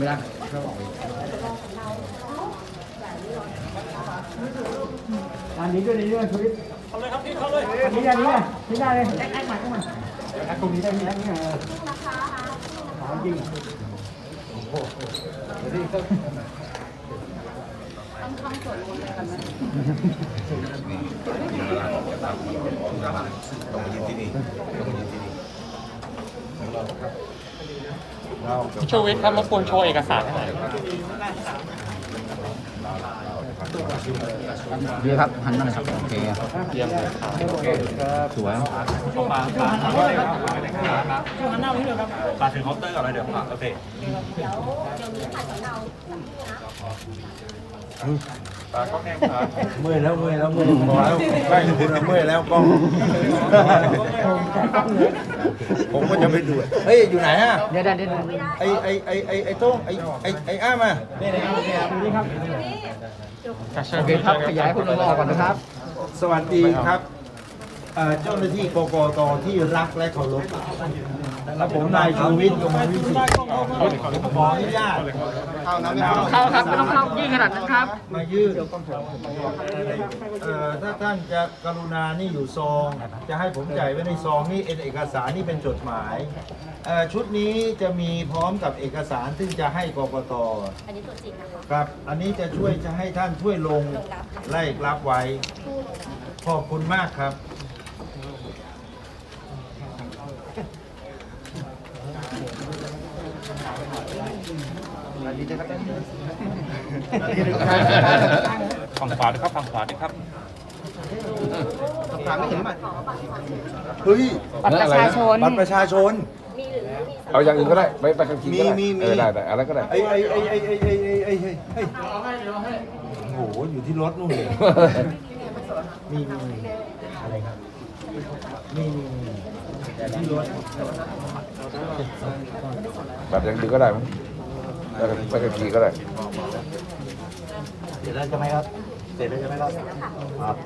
ไม่ได้อันนี้ด้วยนี่ด้วยทวิตเข้าเลยครับพี่เข้าเลยอันนี้อันนี้อะที่ได้เลยแอคแอคใหม่เข้ามาแอคตรงนี้ได้ไหมนี่เออหอมจริงโอ้โหเดี๋ยวนี้ก็ชูวิทย์ครับ รบกวรโชว์เอกสารให้หน่อยดีครับหันมาหน่อยครับโอเคเยี่ยมเลยครับสวยมาถึงเคาน์เตอร์ก่อนเลยเดี๋ยวผ่าโอเคเมื่อยแล้วเมื่อยแล้วเมื่อยพอแล้วใกล้คุณอะเมื่อยแล้วกล้องผมก็จะไปดูเฮ้ยอยู่ไหนอะเดี๋ยวเดี๋ยวเดี๋ยวไอไอไอไอไอโต้งไอไอไออ้ามานี่นี่ครับเชิญโอเคครับขยายคนรอก่อนนะครับ สวัสดีครับ เอ่อเจ้าหน้าที่กกตที่รักและเคารพและผมนายชูวิทย์กมลวิสิทธิ์ขออนุญาตเข้านะไม่เข้าเข้าครับไม่ต้องเข้ายิ่งขนาดนั้นครับ มายื่นเอ่อถ้าท่านจะกรุณานี่อยู่ซอง จะให้ผมจ่ายไว้ในซองนี่เป็นเอกสารนี่เป็นจดหมายเอ่อชุดนี้จะมีพร้อมกับเอกสารซึ่งจะให้กกต อันนี้ตัวจริงนะคะครับ อันนี้จะช่วยจะให้ท่านช่วยลงไล่รับไว้ ขอบคุณมากครับ ฝั่งขวาด้วยครับฝั่งขวาด้วยครับเฮ้ยบัตรประชาชน บัตรประชาชนมีหรือมีสำเอาอย่างอื่นก็ได้ไปไปขับขี่ก็ได้มีมีมี เออได้ได้อะไรก็ได้ไอ้ไอ้ไอ้ไอ้ไอ้ไอ้ไอ้ไอ้ไอ้ไอ้โอ้โหอยู่ที่รถนู่นเลยมีมีมีอะไรครับมีมีมี แต่ที่รถแบบอย่างอื่นก็ได้มั้งไปกับไปขับขี่ก็ได้เสร็จแล้วใช่ไหมครับ เสร็จแล้วใช่ไหมครับครับ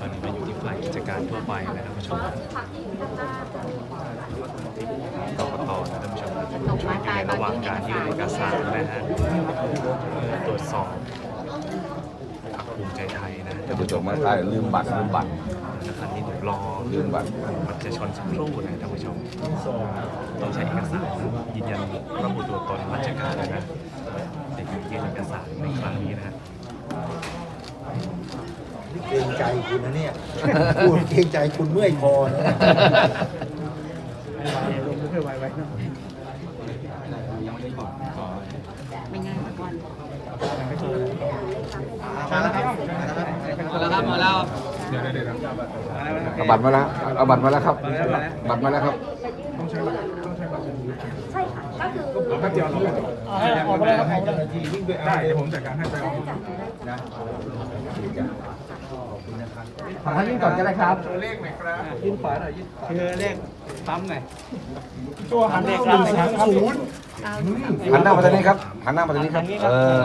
ตอนนี้มาอยู่ที่ฝ่ายกิจการทั่วไปนะท่านผู้ชมผักที่อยู่ด้านล่างกกตนะท่านผู้ชมช่วยอยู่ในระหว่างการยื่นเอกสารนะฮะเพื่อตรวจสอบพรรคภูมิใจไทย นะจะไปจบมาใต้ลืมบัตรลืมบัตรนะครับนี่เดี๋ยวรอลืมบัตรบัตรประชาชนสักครู่นะท่านผู้ชมต้องใช้เอกสารยืนยันระบุตัวตนราชการนะในการยื่นเอกสารในครั้งนี้นะฮะเกรงใจคุณนะเนี่ยพูดเกรงใจคุณเมื่อยคอนะไม่ง่ายเหมือนกัน มาแล้วครับมาแล้วเอาบัตรมาแล้วเอาบัตรมาแล้วครับ บัตรมาแล้วครับบัตรต้องใช้บัตรใช่ค่ะก็คือเราแป๊บเดียวเราก็จบออกมาแล้วครับได้ผมจัดการให้ไปออกนะขอท่านยิ่งก่อนก็ได้ครับเลขไหนครับยิ่งฝาหน่อยยิ่งเชื่เลขปั๊มหน่ตัวหันเลขครับศูนย์หันหน้ามาทางนี้ครับหันหน้ามาทางนี้ครับเออ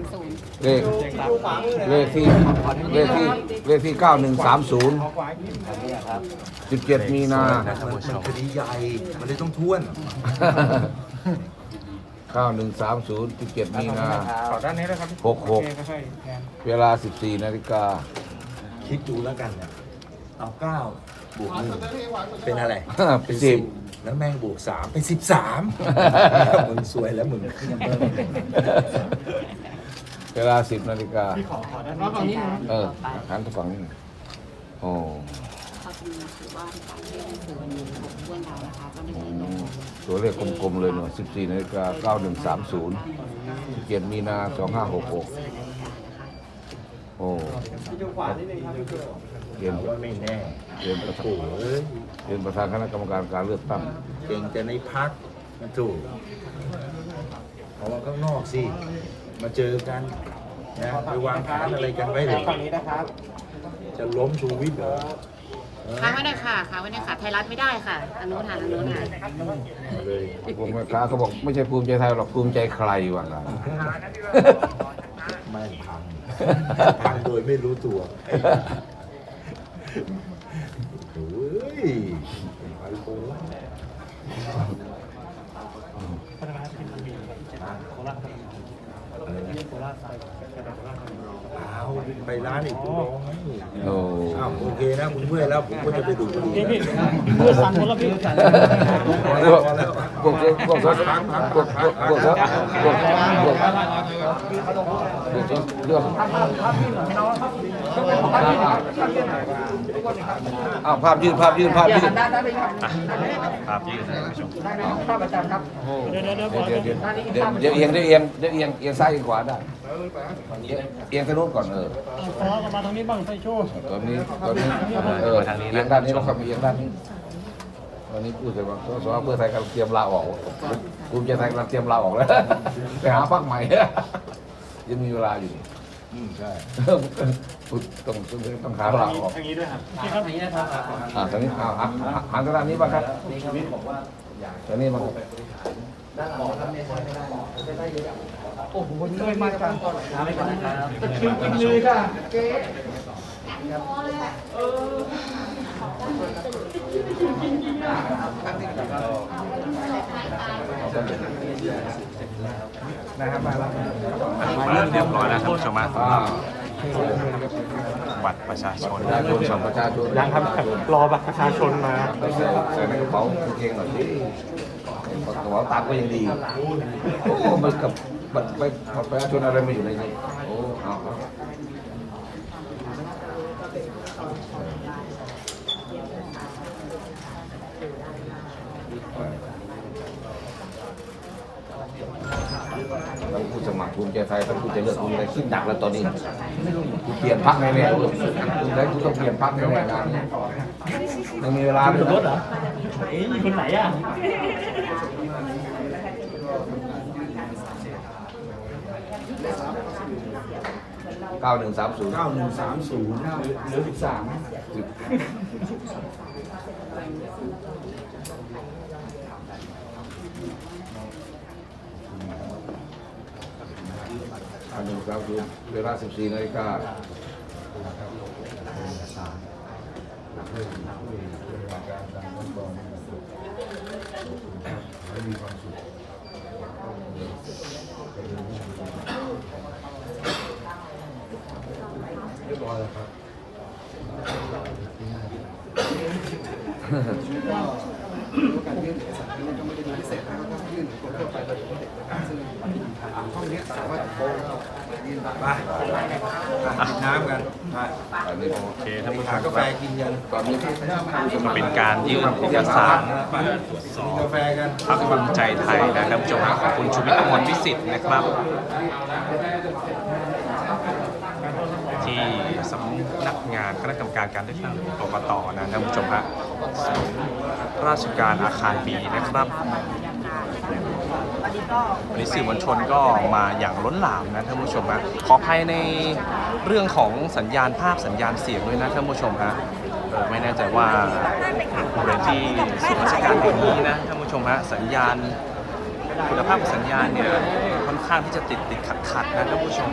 9130เลขเลขที่เลขที่เลขที่เก้าหนึ่งสามศูนย์สิบเจ็ดมีนานะท่านผู้ชมคดีใหญ่ มันเลยต้องท้วนเก้าหนึ่งสามศูนย์สิบเจ็ดมีนาขอด้านนี้ด้วยครับหกหกเวลาสิบสี่นาฬิกา คิดดูแล้วกันเนี่ยเอาเก้าบวกหนึ่งเป็นอะไร เป็นสิบแล้วแม่งบวกสามเป็นสิบสามมึงสวยแล้วมึงเว ลาสิบนาฬิกาเออหันไปฝั่งนี้โอ้เขาจะมีถือว่าการที่หนังสือวันนี้ของเพื่อนเรานะคะเจ้าหน้าโหที่ต้องตัวเลขกลมๆเลยเนาะสิบสี่นาฬิกาเก้าหนึ่งสามศูนย์เจ็ดมีนาสองห้าหกหกโอ้เรียนว่าไม่แน่เรียนประธานโอ้ยเรียนประธานคณะกรรมการการเลือกตั้งเก่งแต่ในพักมันถูกเอาว่าข้างนอกสิ มาเจอกันนะไปวางแผนอะไรกันไว้เลยจะล้มชูวิทย์เหรอค้างไว้หน่อยค่ะค้างไว้หน่อยค่ะ ไทยรัฐไม่ได้ค่ะอันนู้นค่ะอันนู้นค่ะเอาเลยผมแม่ค้าเขาบอกไม่ใช่ภูมิใจไทยหรอกภูมิใจใครวะนะไม่พังพังโดยไม่รู้ตัวโอ้ยไปโค้งอะไรนะ อ้าไปร้านอีกคุณร้องไหมโอ้อ้าวโอเคนะคุณเมื่อยแล้วผมก็จะไปดูดบุหรี่พี่มือสั่นหมดแล้วพี่สั่นพอแล้วพอแล้วพวกพวกพวกพวกพวกพวกพวกพวกพวกเรื่องอ้าวภาพยืนภาพยืนภาพยืนภาพยืดนะท่านผู้ชมเดี๋ยวเดี๋ยวเดี๋ยวเดี๋ยวเดี๋ยวเดี๋ยวเดี๋ยวเอียงเดี๋ยวเอียงเดี๋ยวเอียงเอียงซ้ายเอียงขวาได้เอียง เอียงไปโน้นก่อนเออขอกันมาทางนี้บ้างไฟโชว์ตอนนี้ตอนนี้เออเอียงด้านนี้แล้วก็เอียงด้านนี้ตอนนี้พูดถึงว่าสสเพื่อไทยกำลังเตรียมลาออกภูมิใจไทยกำลังเตรียมลาออกแล้วไปหาพรรคใหม่ยังมีเวลาอยู่อืมใช่ต้องต้องต้องหาลาออกพี่ครับอย่างนี้นะครับอ่าตอนนี้อ่าหันทางด้านนี้บ้างครับตอนนี้บ้างครับโอ้โหเลยมากันหาไปก่อนนะครับตะคิวกินเลยค่ะเก๊นะครับมาแล้วมาเรียบร้อยแล้วท่านผู้ชมฮะอ่าบัตรประชาชนประชาชนสองประชาชนยังครับรอบัตรประชาชนมาใส่ใส่ในกระเป๋ากางเกงหน่อยสิกระเป๋าตังก็ยังดีโอ้มันกับ บัตรไปบัตรประชาชนอะไรมาอยู่ในนี้โอ้เอาเอาทั้งผู้สมัครภูมิใจไทยทั้งผู้จะเลือกภูมิใจขึ้นหนักแล้วตอนนี้กูเปลี่ยนพักแน่ๆเลยภูมิใจกูต้องเปลี่ยนพักแน่ๆงานนี้ยังมีเวลาไม่ถึงรถเหรอเอ๊ะคนไหนอะ เก้าหนึ่งสามศูนย์เก้าหนึ่งสามศูนย์หรือ13 9130เวลาสิบสี่นาฬิกา อยแล้วครับก็โอกาสยื่นเอกสารนี้ก็ไม่ได้มีพิเศษนะครับก็ยื่นคนทั่วไปโดยปกตินะครับซึ่งห้องนี้สามารถโค้งยื่นได้ไปกินน้ำกันไปโอเคท่านผู้ชมกาแฟกินกันตอนนี้เป็นการยื่นเอกสารตรวจสอบพักภูมิใจไทยนะครับจงขอบคุณชุวิตกมลวิสิทธิ์นะครับ งานคณะกรรมการการเลือกตั้งกกตนะท่านผู้ชมฮะราชการอาคารบีนะครับวันนี้สื่อมวลชนก็มาอย่างล้นหลามนะท่านผู้ชมฮะขออภัยในเรื่องของสัญญาณภาพสัญญาณเสียงด้วยนะท่านผู้ชมฮะไม่แน่ใจว่าบริเวณที่ศูนราชการแห่งนี้นะท่านผู้ชมฮะสัญญาณคุณภาพของสัญญาณเนี่ยค่อนข้างที่จะติดติดขัดขัดนะท่านผู้ชม